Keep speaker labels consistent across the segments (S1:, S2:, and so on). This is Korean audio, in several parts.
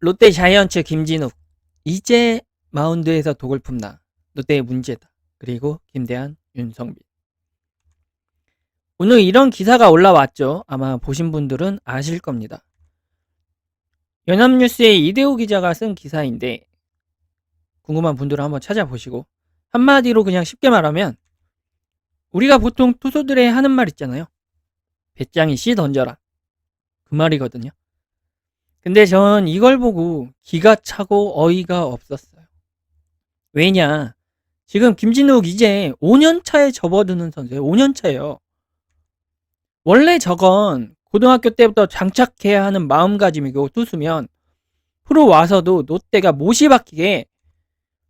S1: 롯데 자이언츠 김진욱 이제 마운드에서 독을 품나 롯데의 문제다. 그리고 김대한, 윤성빈. 오늘 이런 기사가 올라왔죠. 아마 보신 분들은 아실 겁니다. 연합뉴스의 이대호 기자가 쓴 기사인데 궁금한 분들은 한번 찾아보시고 한마디로 그냥 쉽게 말하면 우리가 보통 투수들의 하는 말 있잖아요. 배짱이 씨 던져라. 그 말이거든요. 근데 전 이걸 보고 기가 차고 어이가 없었어요. 왜냐? 지금 김진욱 이제 5년 차에 접어드는 선수예요. 5년 차예요. 원래 저건 고등학교 때부터 장착해야 하는 마음가짐이고 투수면 프로 와서도 롯데가 못이 박히게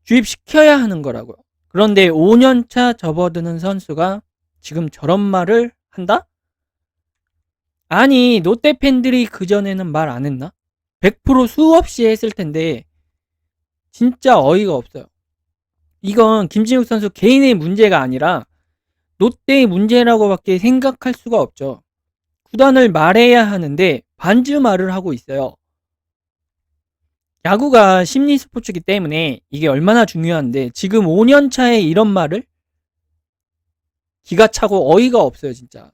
S1: 주입시켜야 하는 거라고요. 그런데 5년 차 접어드는 선수가 지금 저런 말을 한다? 아니, 롯데 팬들이 그전에는 말 안 했나? 100% 수없이 했을 텐데, 진짜 어이가 없어요. 이건 김진욱 선수 개인의 문제가 아니라, 롯데의 문제라고밖에 생각할 수가 없죠. 구단을 말해야 하는데, 반주 말을 하고 있어요. 야구가 심리 스포츠이기 때문에 이게 얼마나 중요한데, 지금 5년 차에 이런 말을? 기가 차고 어이가 없어요, 진짜.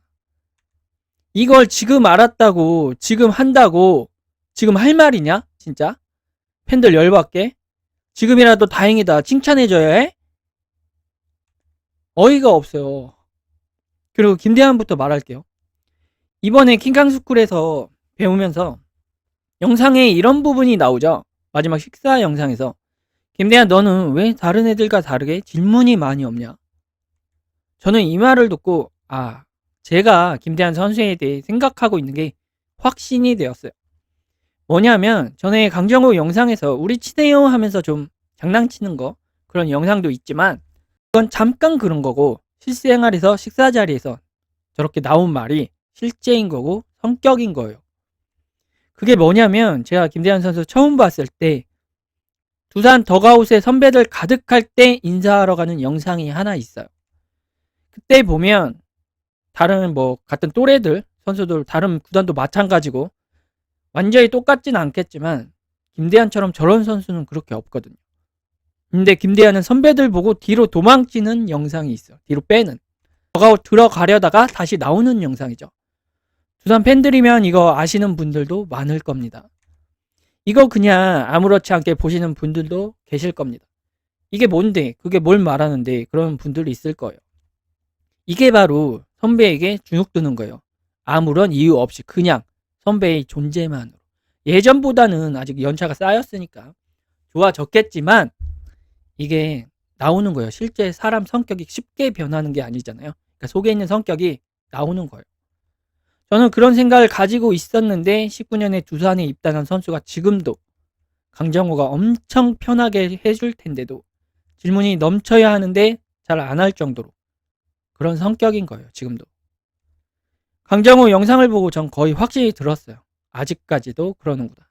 S1: 이걸 지금 알았다고, 지금 한다고, 지금 할 말이냐? 진짜? 팬들 열받게? 지금이라도 다행이다. 칭찬해줘야 해? 어이가 없어요. 그리고 김대한부터 말할게요. 이번에 킹강스쿨에서 배우면서 영상에 이런 부분이 나오죠. 마지막 식사 영상에서. 김대한 너는 왜 다른 애들과 다르게 질문이 많이 없냐? 저는 이 말을 듣고, 아, 제가 김대한 선수에 대해 생각하고 있는 게 확신이 되었어요. 뭐냐면 전에 강정호 영상에서 우리 친해요 하면서 좀 장난치는 거 그런 영상도 있지만 그건 잠깐 그런 거고 실생활에서 식사 자리에서 저렇게 나온 말이 실제인 거고 성격인 거예요. 그게 뭐냐면 제가 김대한 선수 처음 봤을 때 두산 더가웃에 선배들 가득할 때 인사하러 가는 영상이 하나 있어요. 그때 보면 다른 뭐 같은 또래들 선수들 다른 구단도 마찬가지고 완전히 똑같진 않겠지만 김대한처럼 저런 선수는 그렇게 없거든요. 근데 김대한은 선배들 보고 뒤로 도망치는 영상이 있어. 뒤로 빼는. 들어가려다가 다시 나오는 영상이죠. 두산 팬들이면 이거 아시는 분들도 많을 겁니다. 이거 그냥 아무렇지 않게 보시는 분들도 계실 겁니다. 이게 뭔데? 그게 뭘 말하는데? 그런 분들이 있을 거예요. 이게 바로 선배에게 주눅드는 거예요. 아무런 이유 없이 그냥 선배의 존재만으로. 예전보다는 아직 연차가 쌓였으니까 좋아졌겠지만 이게 나오는 거예요. 실제 사람 성격이 쉽게 변하는 게 아니잖아요. 그러니까 속에 있는 성격이 나오는 거예요. 저는 그런 생각을 가지고 있었는데 19년에 두산에 입단한 선수가 지금도 강정호가 엄청 편하게 해줄 텐데도 질문이 넘쳐야 하는데 잘 안 할 정도로 그런 성격인 거예요. 지금도. 강정호 영상을 보고 전 거의 확실히 들었어요. 아직까지도 그러는구나.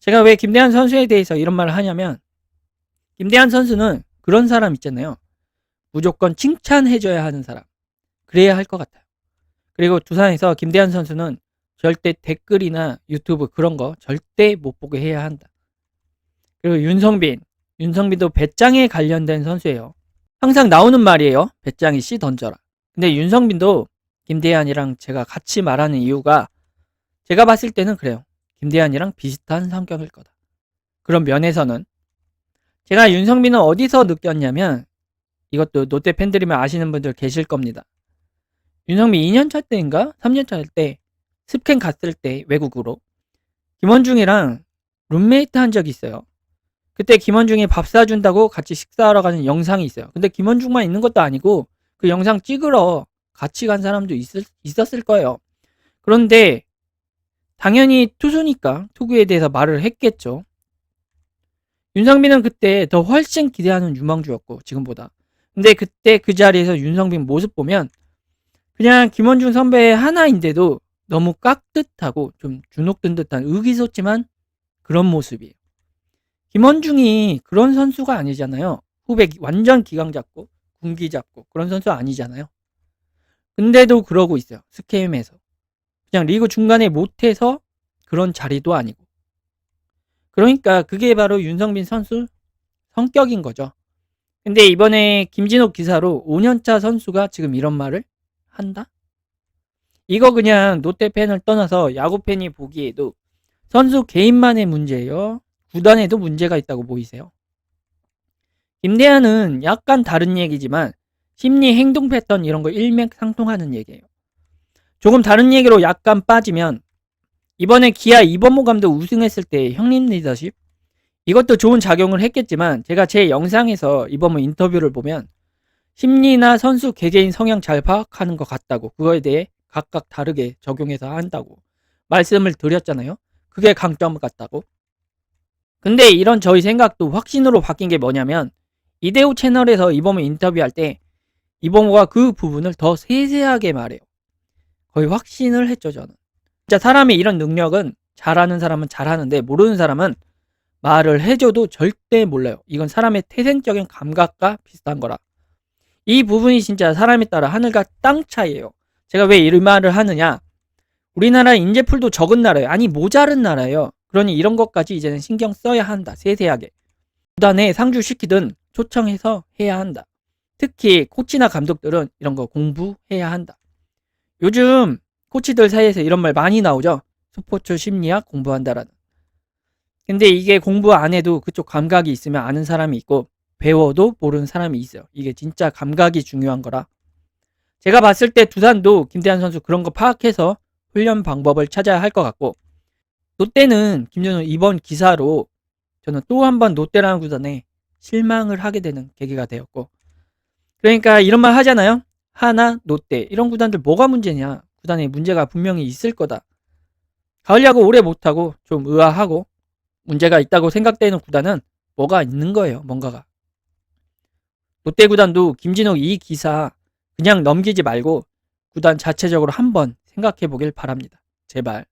S1: 제가 왜 김대한 선수에 대해서 이런 말을 하냐면 김대한 선수는 그런 사람 있잖아요. 무조건 칭찬해줘야 하는 사람. 그래야 할 것 같아요. 그리고 두산에서 김대한 선수는 절대 댓글이나 유튜브 그런 거 절대 못 보게 해야 한다. 그리고 윤성빈. 윤성빈도 배짱에 관련된 선수예요. 항상 나오는 말이에요. 배짱이 씨 던져라. 근데 윤성빈도 김대한이랑 제가 같이 말하는 이유가 제가 봤을 때는 그래요. 김대한이랑 비슷한 성격일 거다. 그런 면에서는 제가 윤성빈은 어디서 느꼈냐면 이것도 롯데 팬들이면 아시는 분들 계실 겁니다. 윤성빈 2년차 때인가 3년차 때 습캠 갔을 때 외국으로 김원중이랑 룸메이트 한 적이 있어요. 그때 김원중이 밥 사준다고 같이 식사하러 가는 영상이 있어요. 근데 김원중만 있는 것도 아니고 그 영상 찍으러 같이 간 사람도 있을, 있었을 거예요. 그런데 당연히 투수니까 투구에 대해서 말을 했겠죠. 윤성빈은 그때 더 훨씬 기대하는 유망주였고 지금보다. 근데 그때 그 자리에서 윤성빈 모습 보면 그냥 김원중 선배의 하나인데도 너무 깍듯하고 좀 주눅든 듯한 의기소침한 그런 모습이에요. 김원중이 그런 선수가 아니잖아요. 후배 완전 기강 잡고 군기 잡고 그런 선수 아니잖아요. 근데도 그러고 있어요. 스케임에서. 그냥 리그 중간에 못해서 그런 자리도 아니고. 그러니까 그게 바로 윤성빈 선수 성격인 거죠. 근데 이번에 김진욱 기사로 5년차 선수가 지금 이런 말을 한다? 이거 그냥 롯데 팬을 떠나서 야구 팬이 보기에도 선수 개인만의 문제예요. 구단에도 문제가 있다고 보이세요. 김대한은 약간 다른 얘기지만 심리 행동 패턴 이런 거 일맥상통하는 얘기예요. 조금 다른 얘기로 약간 빠지면 이번에 기아 이범호 감독 우승했을 때 형님 리더십 이것도 좋은 작용을 했겠지만 제가 제 영상에서 이범호 인터뷰를 보면 심리나 선수 개개인 성향 잘 파악하는 것 같다고 그거에 대해 각각 다르게 적용해서 한다고 말씀을 드렸잖아요. 그게 강점 같다고. 근데 이런 저희 생각도 확신으로 바뀐 게 뭐냐면 이대호 채널에서 이범호 인터뷰할 때 이범호가 그 부분을 더 세세하게 말해요. 거의 확신을 했죠 저는. 진짜 사람의 이런 능력은 잘하는 사람은 잘하는데 모르는 사람은 말을 해줘도 절대 몰라요. 이건 사람의 태생적인 감각과 비슷한 거라. 이 부분이 진짜 사람에 따라 하늘과 땅 차이예요. 제가 왜이 말을 하느냐? 우리나라 인재풀도 적은 나라예요. 아니 모자른 나라예요. 그러니 이런 것까지 이제는 신경 써야 한다. 세세하게. 구단에 상주시키든 초청해서 해야 한다. 특히 코치나 감독들은 이런 거 공부해야 한다. 요즘 코치들 사이에서 이런 말 많이 나오죠. 스포츠 심리학 공부한다라는. 근데 이게 공부 안 해도 그쪽 감각이 있으면 아는 사람이 있고 배워도 모르는 사람이 있어요. 이게 진짜 감각이 중요한 거라. 제가 봤을 때 두산도 김대한 선수 그런 거 파악해서 훈련 방법을 찾아야 할 것 같고 롯데는 김준호 이번 기사로 저는 또 한 번 롯데라는 구단에 실망을 하게 되는 계기가 되었고 그러니까 이런 말 하잖아요. 하나, 롯데 이런 구단들 뭐가 문제냐? 구단에 문제가 분명히 있을 거다. 가을 야구 오래 못하고 좀 의아하고 문제가 있다고 생각되는 구단은 뭐가 있는 거예요. 뭔가가. 롯데 구단도 김진욱 이 기사 그냥 넘기지 말고 구단 자체적으로 한번 생각해 보길 바랍니다. 제발.